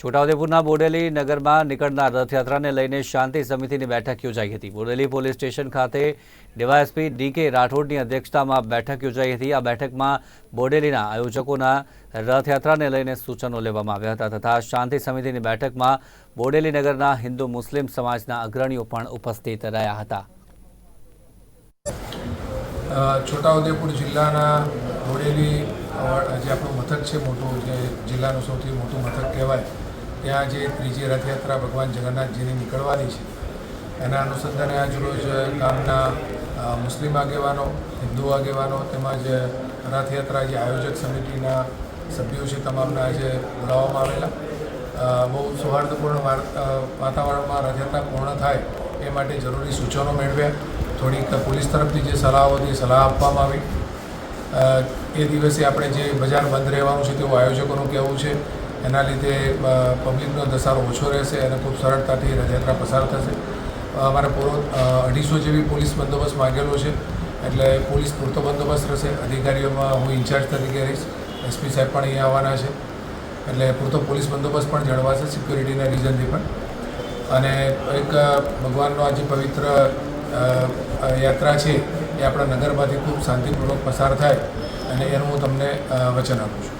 છોટાઉદેપુરના બોડેલી નગરમાં નીકળનાર રથયાત્રાને લઈને શાંતિ સમિતિની બેઠક યોજાઈ હતી. બોડેલી પોલીસ સ્ટેશન ખાતે ડીવાયએસપી ડીકે રાઠોડની અધ્યક્ષતામાં બેઠક યોજાઈ હતી. આ બેઠકમાં બોડેલીના આયોજકોના રથયાત્રાને લઈને સૂચનો લેવામાં આવ્યા હતા તથા શાંતિ સમિતિની બેઠકમાં બોડેલી નગરના હિન્દુ મુસ્લિમ સમાજના અગ્રણીઓ પણ ઉપસ્થિત રહ્યા હતા. છોટાઉદેપુર જિલ્લાના બોડેલી જે આપણું મથક છે, મોટું જે જિલ્લાનું સૌથી મોટું મથક કહેવાય ત્યાં જે ત્રીજી રથયાત્રા ભગવાન જગન્નાથજીની નીકળવાની છે, એના અનુસંધાને આજરોજ ગામના મુસ્લિમ આગેવાનો, હિન્દુ આગેવાનો તેમજ રથયાત્રા જે આયોજક સમિતિના સભ્યો છે તમામને આજે બોલાવવામાં આવેલા. બહુ સૌહાર્દપૂર્ણ વાર- વાતાવરણમાં રથયાત્રા પૂર્ણ થાય એ માટે જરૂરી સૂચનો મેળવ્યા. થોડીક પોલીસ તરફથી જે સલાહો હતી સલાહ આપવામાં આવી. એ દિવસે આપણે જે બજાર બંધ રહેવાનું છે તેવું આયોજકોનું કહેવું છે. એના લીધે પબ્લિકનો ધસારો ઓછો રહેશે અને ખૂબ સરળતાથી રથયાત્રા પસાર થશે. અમારે પૂરો અઢીસો જેવી પોલીસ બંદોબસ્ત માગેલો છે, એટલે પોલીસ પૂરતો બંદોબસ્ત રહેશે. અધિકારીઓમાં હું ઇન્ચાર્જ તરીકે રહીશ. એસપી સાહેબ પણ અહીંયા આવવાના છે. એટલે પૂરતો પોલીસ બંદોબસ્ત પણ જળવાશે સિક્યુરિટીના રીઝનથી પણ. અને એક ભગવાનનો આજે પવિત્ર યાત્રા છે, એ આપણા નગરમાંથી ખૂબ શાંતિપૂર્વક પસાર થાય અને એનું હું તમને વચન આપું છું.